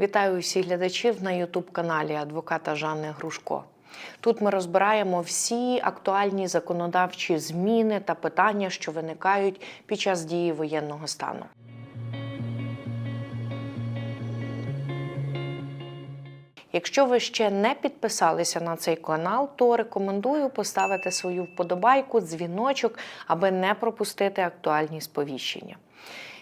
Вітаю усіх глядачів на Ютуб-каналі адвоката Жанни Грушко. Тут ми розбираємо всі актуальні законодавчі зміни та питання, що виникають під час дії воєнного стану. Якщо ви ще не підписалися на цей канал, то рекомендую поставити свою вподобайку, дзвіночок, аби не пропустити актуальні сповіщення.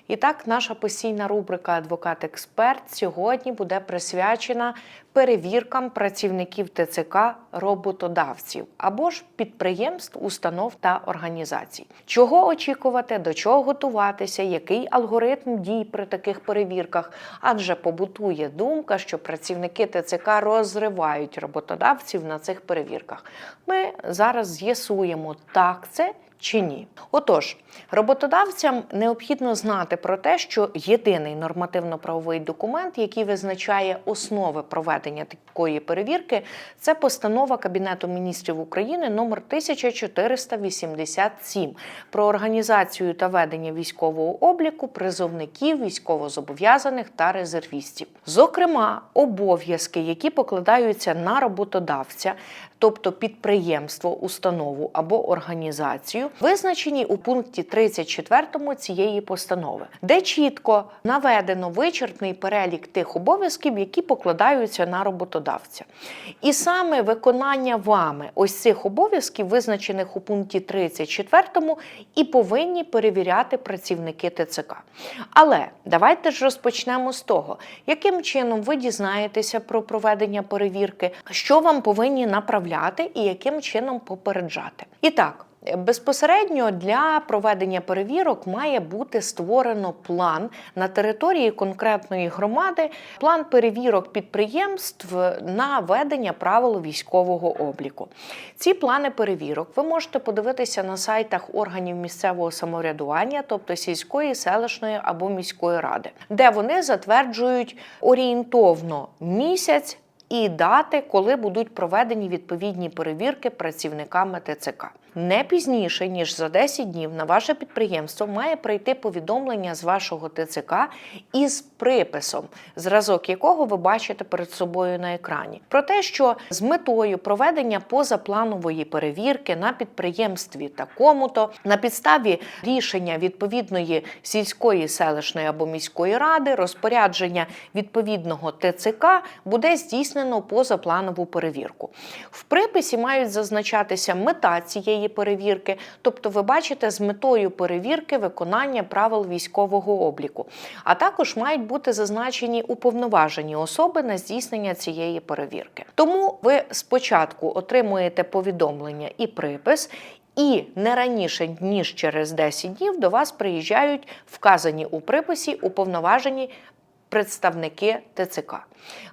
І так, наша постійна рубрика Адвокат-експерт сьогодні буде присвячена перевіркам працівників ТЦК роботодавців або ж підприємств, установ та організацій. Чого очікувати, до чого готуватися, який алгоритм дій при таких перевірках? Адже побутує думка, що працівники ТЦК розривають роботодавців на цих перевірках. Ми зараз з'ясуємо, так це чи ні. Отож, роботодавцям необхідно знати про те, що єдиний нормативно-правовий документ, який визначає основи проведення такої перевірки, це постанова Кабінету міністрів України номер 1487 про організацію та ведення військового обліку призовників, військовозобов'язаних та резервістів. Зокрема, обов'язки, які покладаються на роботодавця, тобто підприємство, установу або організацію, визначені у пункті 34 цієї постанови, де чітко наведено вичерпний перелік тих обов'язків, які покладаються на роботодавця. І саме виконання вами ось цих обов'язків, визначених у пункті 34, і повинні перевіряти працівники ТЦК. Але давайте ж розпочнемо з того, яким чином ви дізнаєтеся про проведення перевірки, що вам повинні направляти і яким чином попереджати. І так. Безпосередньо для проведення перевірок має бути створено план на території конкретної громади, план перевірок підприємств на ведення правил військового обліку. Ці плани перевірок ви можете подивитися на сайтах органів місцевого самоврядування, тобто сільської, селищної або міської ради, де вони затверджують орієнтовно місяць і дати, коли будуть проведені відповідні перевірки працівниками ТЦК. Не пізніше ніж за 10 днів на ваше підприємство має прийти повідомлення з вашого ТЦК із приписом, зразок якого ви бачите перед собою на екрані, про те, що з метою проведення позапланової перевірки на підприємстві такому-то на підставі рішення відповідної сільської селищної або міської ради, розпорядження відповідного ТЦК буде здійснено позапланову перевірку. В приписі мають зазначатися мета цієї перевірки, тобто ви бачите з метою перевірки виконання правил військового обліку, а також мають бути зазначені уповноважені особи на здійснення цієї перевірки. Тому ви спочатку отримуєте повідомлення і припис. І не раніше ніж через 10 днів до вас приїжджають вказані у приписі уповноважені представники ТЦК.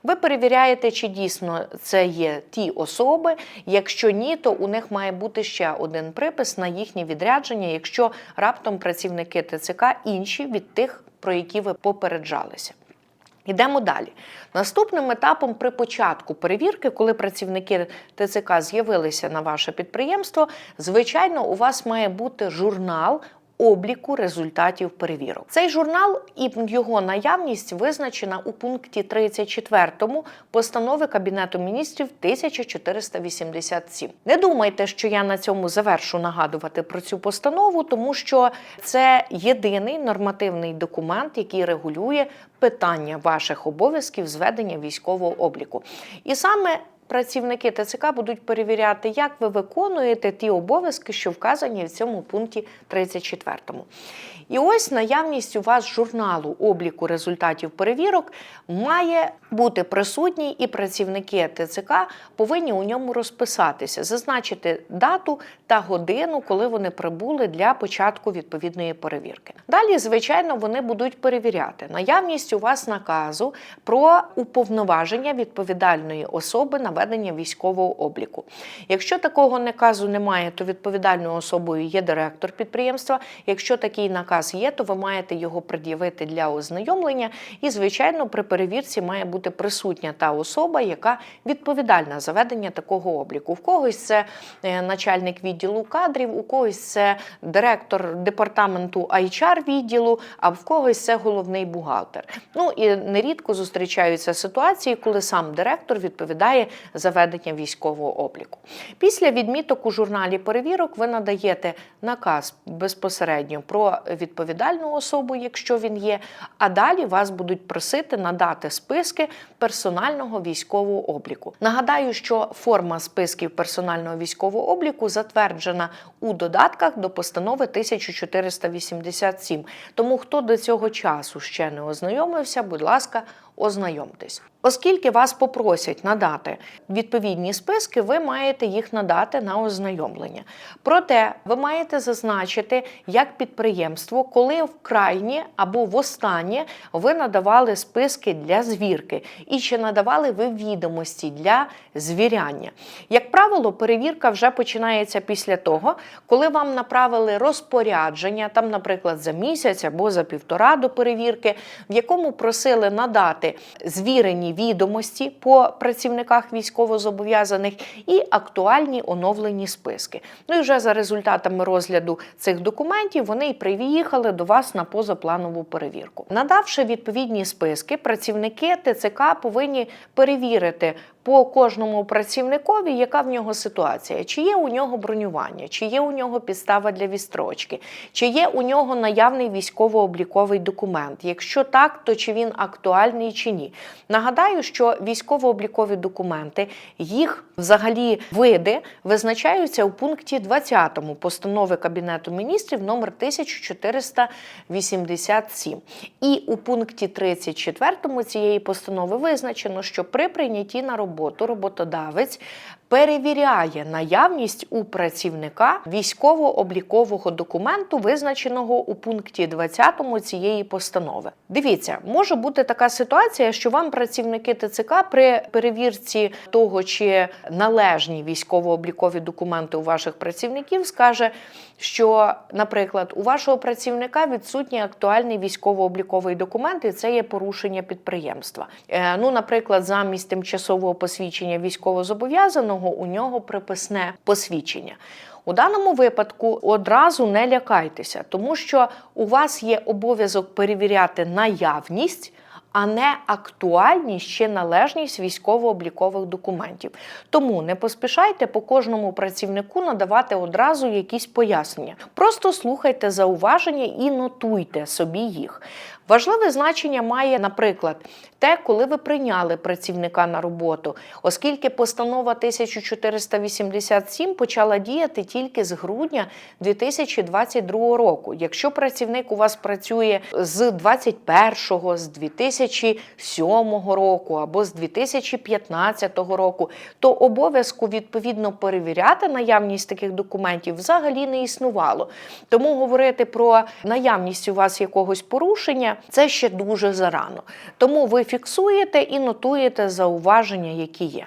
Ви перевіряєте, чи дійсно це є ті особи. Якщо ні, то у них має бути ще один припис на їхнє відрядження, якщо раптом працівники ТЦК інші від тих, про які ви попереджалися. Йдемо далі. Наступним етапом при початку перевірки, коли працівники ТЦК з'явилися на ваше підприємство, звичайно, у вас має бути журнал обліку результатів перевірок. Цей журнал і його наявність визначена у пункті 34 постанови Кабінету міністрів 1487. Не думайте, що я на цьому завершу нагадувати про цю постанову, тому що це єдиний нормативний документ, який регулює питання ваших обов'язків зведення військового обліку. І саме Працівники ТЦК будуть перевіряти, як ви виконуєте ті обов'язки, що вказані в цьому пункті 34. І ось наявність у вас журналу обліку результатів перевірок має бути присутній, і працівники ТЦК повинні у ньому розписатися, зазначити дату та годину, коли вони прибули для початку відповідної перевірки. Далі, звичайно, вони будуть перевіряти наявність у вас наказу про уповноваження відповідальної особи на ведення військового обліку. Якщо такого наказу немає, то відповідальною особою є директор підприємства. Якщо такий наказ є, то ви маєте його пред'явити для ознайомлення. І, звичайно, при перевірці має бути присутня та особа, яка відповідальна за ведення такого обліку. В когось це е, начальник відділу кадрів, у когось це директор департаменту HR відділу, а в когось це головний бухгалтер. Ну і нерідко зустрічаються ситуації, коли сам директор відповідає за ведення військового обліку. Після відміток у журналі перевірок ви надаєте наказ безпосередньо про відповідальну особу, якщо він є. А далі вас будуть просити надати списки персонального військового обліку. Нагадаю, що форма списків персонального військового обліку затверджена у додатках до постанови 1487. Тому хто до цього часу ще не ознайомився, будь ласка, ознайомтесь. Оскільки вас попросять надати відповідні списки, ви маєте їх надати на ознайомлення. Проте ви маєте зазначити, як підприємство, коли вкрайнє або востаннє ви надавали списки для звірки, і чи надавали ви відомості для звіряння. Як правило, перевірка вже починається після того, коли вам направили розпорядження, там, наприклад, за місяць або за півтора до перевірки, в якому просили надати звірені відомості по працівниках військовозобов'язаних і актуальні оновлені списки. Ну і вже за результатами розгляду цих документів вони й приїхали до вас на позапланову перевірку. Надавши відповідні списки, працівники ТЦК повинні перевірити. По кожному працівникові, яка в нього ситуація, чи є у нього бронювання, чи є у нього підстава для відстрочки, чи є у нього наявний військово-обліковий документ. Якщо так, то чи він актуальний чи ні. Нагадаю, що військово-облікові документи, їх взагалі види визначаються у пункті 20 постанови Кабінету міністрів номер 1487. І у пункті 34 цієї постанови визначено, що при прийнятті на роботу роботодавець перевіряє наявність у працівника військово-облікового документу, визначеного у пункті 20 цієї постанови. Дивіться, може бути така ситуація, що вам працівники ТЦК при перевірці того, чи належні військово-облікові документи у ваших працівників, скаже, що, наприклад, у вашого працівника відсутній актуальний військово-обліковий документ, і це є порушення підприємства. Е, Ну, наприклад, замість тимчасового посвідчення військовозобов'язаного у нього приписне посвідчення. У даному випадку одразу не лякайтеся, тому що у вас є обов'язок перевіряти наявність. А не актуальність чи належність військово-облікових документів. Тому не поспішайте по кожному працівнику надавати одразу якісь пояснення. Просто слухайте зауваження і нотуйте собі їх. Важливе значення має, наприклад, те, коли ви прийняли працівника на роботу, оскільки постанова 1487 почала діяти тільки з грудня 2022 року. Якщо працівник у вас працює з 21-го, з 2007 року або з 2015 року, то обов'язку відповідно перевіряти наявність таких документів взагалі не існувало. Тому говорити про наявність у вас якогось порушення це ще дуже зарано. Тому ви фіксуєте і нотуєте зауваження, які є.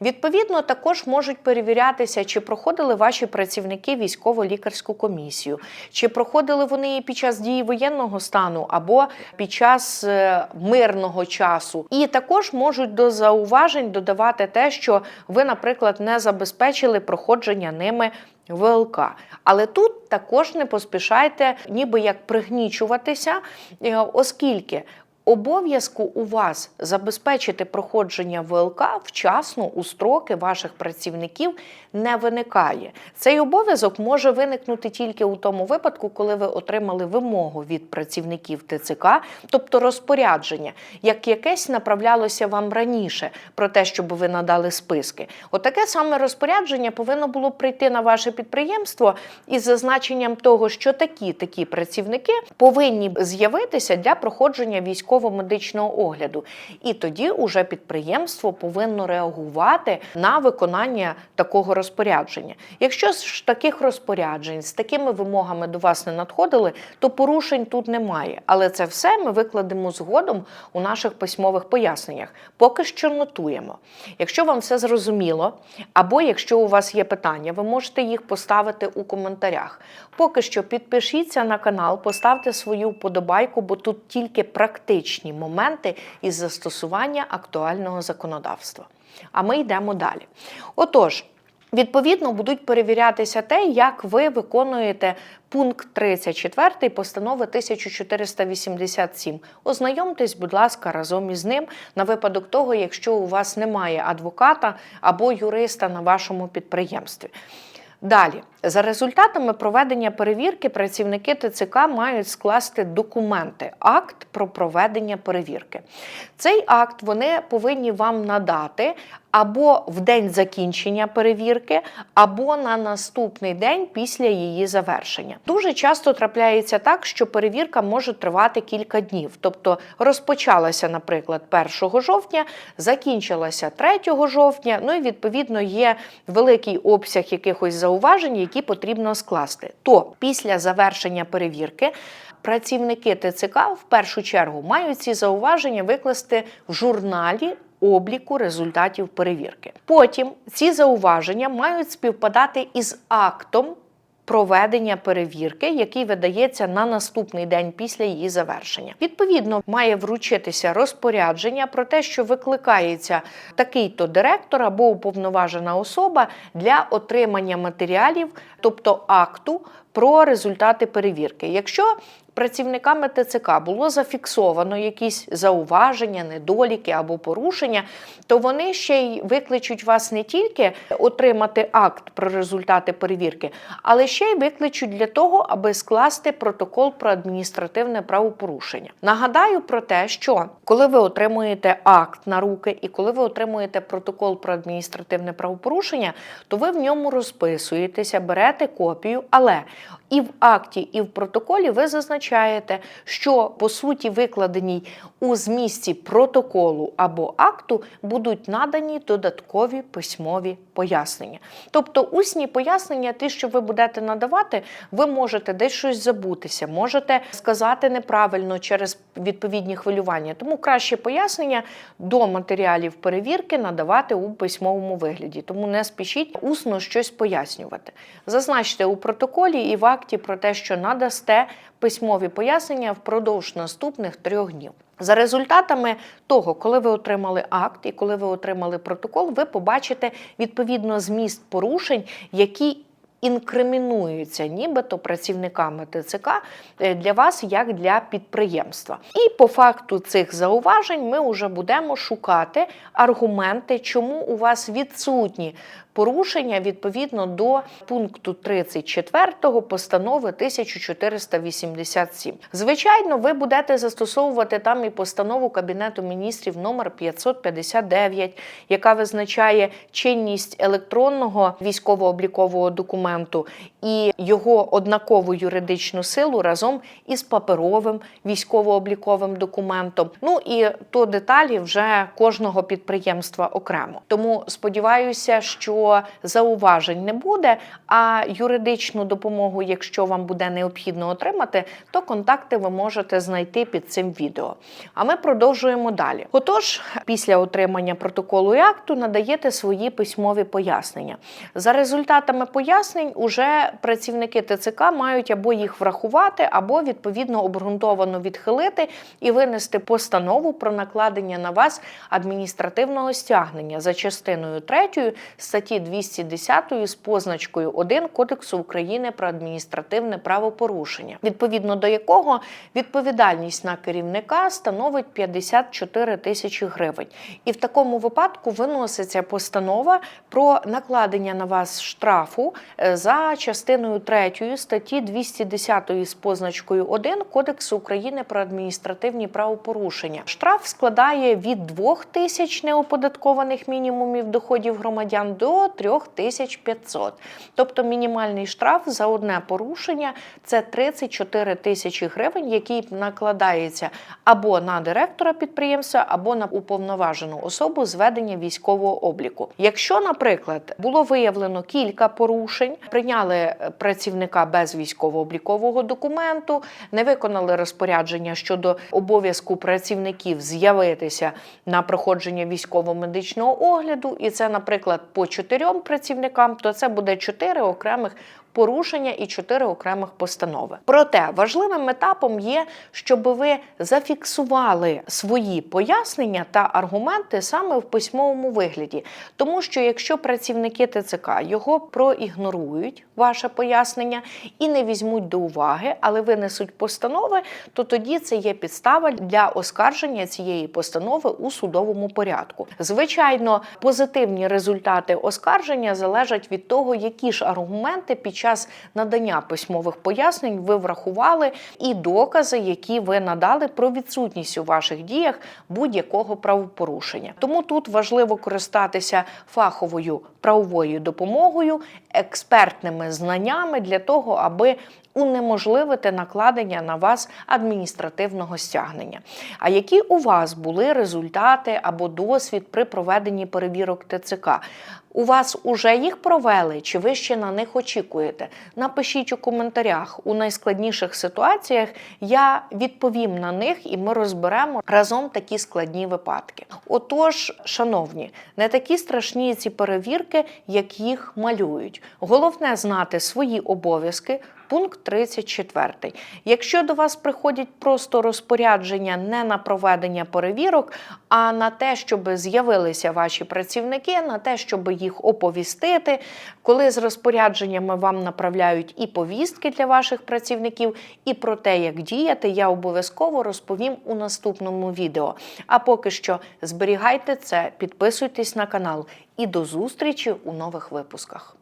Відповідно, також можуть перевірятися, чи проходили ваші працівники військово-лікарську комісію, чи проходили вони її під час дії воєнного стану або під час е, мирного часу. І також можуть до зауважень додавати те, що ви, наприклад, не забезпечили проходження ними. ВЛК. Але тут також не поспішайте, ніби як пригнічуватися, е, оскільки обов'язку у вас забезпечити проходження ВЛК вчасно у строки ваших працівників не виникає. Цей обов'язок може виникнути тільки у тому випадку, коли ви отримали вимогу від працівників ТЦК, тобто розпорядження, як якесь направлялося вам раніше про те, щоб ви надали списки. Отаке саме розпорядження повинно було прийти на ваше підприємство із зазначенням того, що такі такі працівники повинні з'явитися для проходження військового військово-медичного огляду. І тоді уже підприємство повинно реагувати на виконання такого розпорядження. Якщо ж таких розпоряджень з такими вимогами до вас не надходили, то порушень тут немає. Але це все ми викладемо згодом у наших письмових поясненнях. Поки що нотуємо. Якщо вам все зрозуміло, або якщо у вас є питання, ви можете їх поставити у коментарях. Поки що підпишіться на канал, поставте свою вподобайку, бо тут тільки практичні моменти із застосування актуального законодавства. А ми йдемо далі. Отож. Відповідно, будуть перевірятися те, як ви виконуєте пункт 34 постанови 1487. Ознайомтесь, будь ласка, разом із ним на випадок того, якщо у вас немає адвоката або юриста на вашому підприємстві. Далі, за результатами проведення перевірки, працівники ТЦК мають скласти документи, акт про проведення перевірки. Цей акт вони повинні вам надати або в день закінчення перевірки, або на наступний день після її завершення. Дуже часто трапляється так, що перевірка може тривати кілька днів. Тобто розпочалася, наприклад, 1 жовтня, закінчилася 3 жовтня. Ну і відповідно є великий обсяг якихось зауважень, які потрібно скласти. То після завершення перевірки. Працівники ТЦК в першу чергу мають ці зауваження викласти в журналі обліку результатів перевірки. Потім ці зауваження мають співпадати із актом. Проведення перевірки, який видається на наступний день після її завершення, відповідно має вручитися розпорядження про те, що викликається такий-то директор або уповноважена особа для отримання матеріалів, тобто акту про результати перевірки. Якщо працівниками ТЦК було зафіксовано якісь зауваження, недоліки або порушення, то вони ще й викличуть вас не тільки отримати акт про результати перевірки, але ще й викличуть для того, аби скласти протокол про адміністративне правопорушення. Нагадаю про те, що коли ви отримуєте акт на руки і коли ви отримуєте протокол про адміністративне правопорушення, то ви в ньому розписуєтеся, берете копію, але і в акті, і в протоколі ви зазначаєте, що по суті викладеній у змісті протоколу або акту будуть надані додаткові письмові пояснення. Тобто усні пояснення, ті, що ви будете надавати, ви можете десь щось забутися, можете сказати неправильно через відповідні хвилювання. Тому краще пояснення до матеріалів перевірки надавати у письмовому вигляді. Тому не спішіть усно щось пояснювати. Зазначте у протоколі і в акті про те, що надасте письмові пояснення впродовж наступних трьох днів. За результатами того, коли ви отримали акт і коли ви отримали протокол, ви побачите відповідно зміст порушень, які інкримінуються нібито працівниками ТЦК е, для вас як для підприємства. І по факту цих зауважень ми вже будемо шукати аргументи, чому у вас відсутні порушення відповідно до пункту 34 постанови 1487. Звичайно, ви будете застосовувати там і постанову Кабінету міністрів номер 559, яка визначає чинність електронного військово-облікового документу і його однакову юридичну силу разом із паперовим військово-обліковим документом. Ну і то деталі вже кожного підприємства окремо. Тому сподіваюся, що зауважень не буде. А юридичну допомогу, якщо вам буде необхідно отримати, то контакти ви можете знайти під цим відео. А ми продовжуємо далі. Отож, після отримання протоколу і акту надаєте свої письмові пояснення. За результатами пояснень, уже працівники ТЦК мають або їх врахувати, або відповідно обґрунтовано відхилити і винести постанову про накладення на вас адміністративного стягнення за частиною 3 статті 210 з позначкою 1 Кодексу України про адміністративне правопорушення, відповідно до якого відповідальність на керівника становить 54 тисячі гривень. І в такому випадку виноситься постанова про накладення на вас штрафу е, за частиною 3 статті 210 з позначкою 1 Кодексу України про адміністративні правопорушення. Штраф складає від 2 тисяч неоподаткованих мінімумів доходів громадян до 3500. Тобто мінімальний штраф за одне порушення це 34 тисячі гривень, який накладається або на директора підприємства, або на уповноважену особу з ведення військового обліку. Якщо, наприклад, було виявлено кілька порушень, прийняли е, працівника без військово-облікового документу, не виконали розпорядження щодо обов'язку працівників з'явитися на проходження військово-медичного огляду, і це, наприклад, по чотирьом працівникам, то це буде чотири окремих порушення і чотири окремих постанови. Проте важливим етапом є, щоб ви зафіксували свої пояснення та аргументи саме в письмовому вигляді. Тому що якщо працівники ТЦК його проігнорують, ваше пояснення, і не візьмуть до уваги, але винесуть постанови, то тоді це є підстава для оскарження цієї постанови у судовому порядку. Звичайно, позитивні результати оскарження залежать від того, які ж аргументи під час надання письмових пояснень ви врахували, і докази, які ви надали про відсутність у ваших діях будь-якого правопорушення. Тому тут важливо користатися фаховою правовою допомогою, експертними знаннями для того, аби унеможливити накладення на вас адміністративного стягнення. А які у вас були результати або досвід при проведенні перевірок ТЦК? У вас уже їх провели, чи ви ще на них очікуєте? Напишіть у коментарях. У найскладніших ситуаціях я відповім на них і ми розберемо разом такі складні випадки. Отож, шановні, не такі страшні ці перевірки, як їх малюють. Головне знати свої обов'язки. Пункт 34. Якщо до вас приходять просто розпорядження не на проведення перевірок, а на те, щоб з'явилися ваші працівники, на те, щоб їх оповістити, коли з розпорядженнями вам направляють і повістки для ваших працівників, і про те, як діяти, я обов'язково розповім у наступному відео. А поки що зберігайте це, підписуйтесь на канал і до зустрічі у нових випусках.